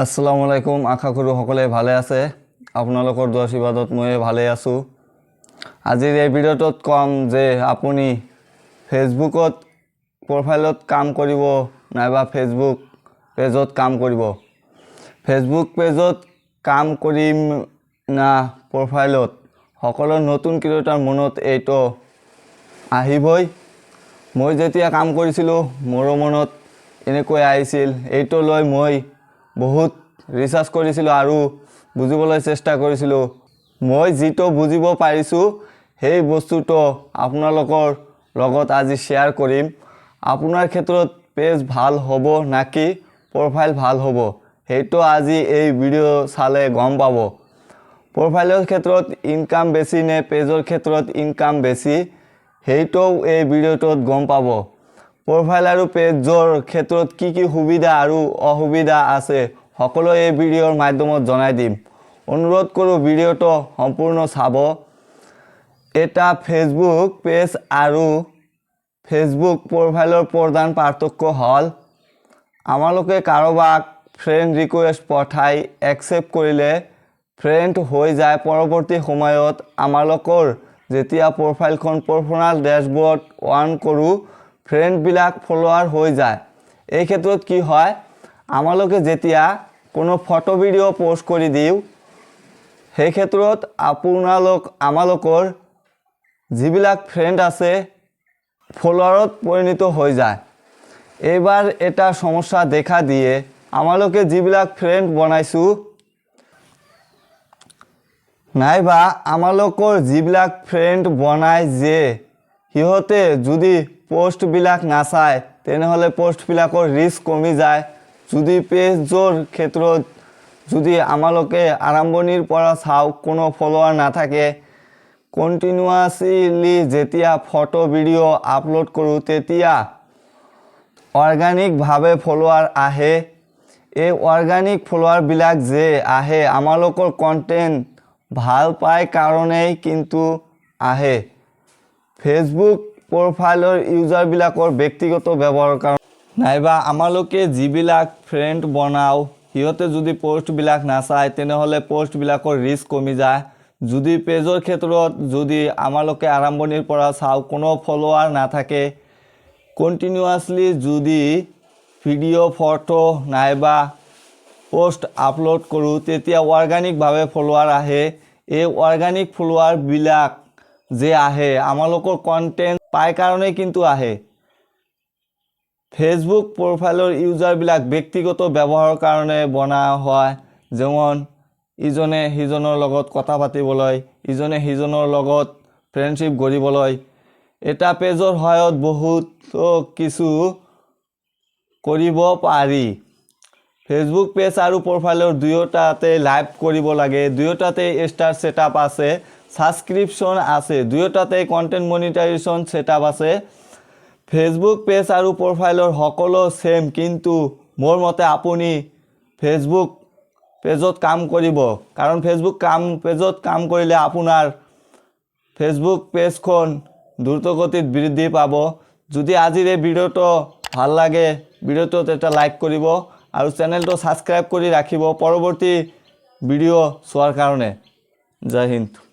আসসালামু আলাইকুম আশা কৰোঁ সকলোৱে ভালে আছে। আপোনালোকৰ দোৱা আশীৰ্বাদত মই ভালে আছোঁ। আজিৰ এই ভিডিঅ'টোত ক'ম যে আপুনি ফেচবুকত প্ৰফাইলত কাম কৰিব নাইবা ফেচবুক পেজত কাম কৰিব। ফেচবুক পেজত কাম কৰিম না প্ৰফাইলত? সকলো নতুন ক্ৰিয়েটাৰ মনত এইটো আহিবই। মই যেতিয়া কাম কৰিছিলোঁ মোৰো মনত এনেকৈ আহিছিল। এইটো লৈ মই বহুত ৰিচাৰ্চ কৰিছিলোঁ আৰু বুজিবলৈ চেষ্টা কৰিছিলোঁ। মই যিটো বুজিব পাৰিছোঁ, সেই বস্তুটো আপোনালোকৰ লগত আজি শ্বেয়াৰ কৰিম। আপোনাৰ ক্ষেত্ৰত পেজ ভালো হ'ব নাকি প্ৰফাইল ভালো হ'ব, সেইটো আজি এই ভিডিঅ' চালে গম পাব। প্ৰফাইলৰ ক্ষেত্ৰত ইনকাম বেছি নে পেজৰ ক্ষেত্ৰত ইনকাম বেছি, সেইটোও এই ভিডিঅ'টোত গম পাব। প্ৰফাইল আৰু পেজৰ ক্ষেত্ৰত কি কি সুবিধা আৰু অসুবিধা আছে সকলো এই ভিডিঅ'ৰ মাধ্যমত জনাই দিম। অনুৰোধ কৰোঁ ভিডিঅ'টো সম্পূৰ্ণ চাব। এটা ফেচবুক পেজ আৰু ফেচবুক প্ৰফাইলৰ প্ৰধান পাৰ্থক্য হ'ল, আমালোকে কাৰোবাক ফ্ৰেণ্ড ৰিকুৱেষ্ট পঠাই একচেপ্ট কৰিলে ফ্ৰেণ্ড হৈ যায় পৰৱৰ্তী সময়ত। আমালোকৰ যেতিয়া প্ৰফাইলখন পাৰ্চনেল ডেছবৰ্ড অন কৰোঁ ফ্ৰেণ্ডবিলাক ফলোৱাৰ হৈ যায়। এই ক্ষেত্ৰত কি হয়, আমালোকে যেতিয়া কোনো ফটো ভিডিঅ' প'ষ্ট কৰি দিওঁ, সেই ক্ষেত্ৰত আপোনালোক, আমালোকৰ যিবিলাক ফ্ৰেণ্ড আছে ফলোৱাৰত পৰিণত হৈ যায়। এইবাৰ এটা সমস্যা দেখা দিয়ে, আমালোকে যিবিলাক ফ্ৰেণ্ড বনাইছোঁ, নাইবা আমালোকৰ যিবিলাক ফ্ৰেণ্ড বনাই যে, সিহঁতে যদি পষ্টবিলাক নাচায় তেনেহ'লে পষ্টবিলাকৰ ৰিস্ক কমি যায়। যদি পেজৰ ক্ষেত্ৰত যদি আমালোকে আৰম্ভণিৰ পৰা চাওঁ, কোনো ফলোৱাৰ নাথাকে। কণ্টিনিউৱাছলি যেতিয়া ফটো ভিডিঅ' আপলোড কৰোঁ, তেতিয়া অৰ্গেনিকভাৱে ফলোৱাৰ আহে। এই অৰ্গেনিক ফলোৱাৰবিলাক যে আহে, আমালোকৰ কণ্টেণ্ট ভালো পায় কাৰণেই কিন্তু আহে। ফেচবুক প্ৰফাইলৰ ইউজাৰবিলাকৰ ব্যক্তিগত ব্যৱহাৰৰ কাৰণে নাইবা আমালোকে যিবিলাক ফ্ৰেণ্ড বনাওঁ, সিহঁতে যদি পষ্টবিলাক নাচায়, তেনেহ'লে পষ্টবিলাকৰ ৰিস্ক কমি যায়। যদি পেজৰ ক্ষেত্ৰত যদি আমালোকে আৰম্ভণিৰ পৰা চাওঁ, কোনো ফলোৱাৰ নাথাকে কণ্টিনিউৱাছলি যদি ভিডিঅ' ফটো নাইবা পষ্ট আপলোড কৰোঁ, তেতিয়া অৰ্গেনিকভাৱে ফলোৱাৰ আহে। এই অৰ্গেনিক ফলোৱাৰবিলাক যে আহে, আমালোকৰ কণ্টেণ্ট পাই কাৰণেই কিন্তু আহে। ফেচবুক প্ৰফাইলৰ ইউজাৰবিলাক ব্যক্তিগত ব্যৱহাৰৰ কাৰণে বনোৱা হয় যেমন ইজনে সিজনৰ লগত কথা পাতিবলৈ, ইজনে সিজনৰ লগত ফ্ৰেণ্ডশ্বিপ গঢ়িবলৈ, এটা পেজৰ সহায়ত বহুতো কিছু কৰিব পাৰি। ফেচবুক পেজ আৰু প্ৰফাইলৰ দুয়োটাতে লাইভ কৰিব লাগে, দুয়োটাতে ষ্টাৰ ছেটআপ আছে। ছাবস্ক্ৰিপশ্যন আছে। দুয়োটাতে কণ্টেণ্ট মনিটাইজেশ্যন ছেটআপ আছে। ফেচবুক পেজ আৰু প্ৰফাইলৰ সকলো ছেম কিন্তু মোৰ মতে আপুনি ফেচবুক পেজত কাম কৰিব। কাৰণ ফেচবুক কাম পেজত কাম কৰিলে আপোনাৰ ফেচবুক পেজখন দ্ৰুতগতিত বৃদ্ধি পাব। যদি আজিৰ এই ভিডিঅ'টো ভালো লাগে, ভিডিঅ'টোত এটা লাইক কৰিব আৰু চেনেলটো ছাবস্ক্ৰাইব কৰি ৰাখিব। পৰৱৰ্তী ভিডিঅ' চোৱাৰ কাৰণে। জয় হিন্দ।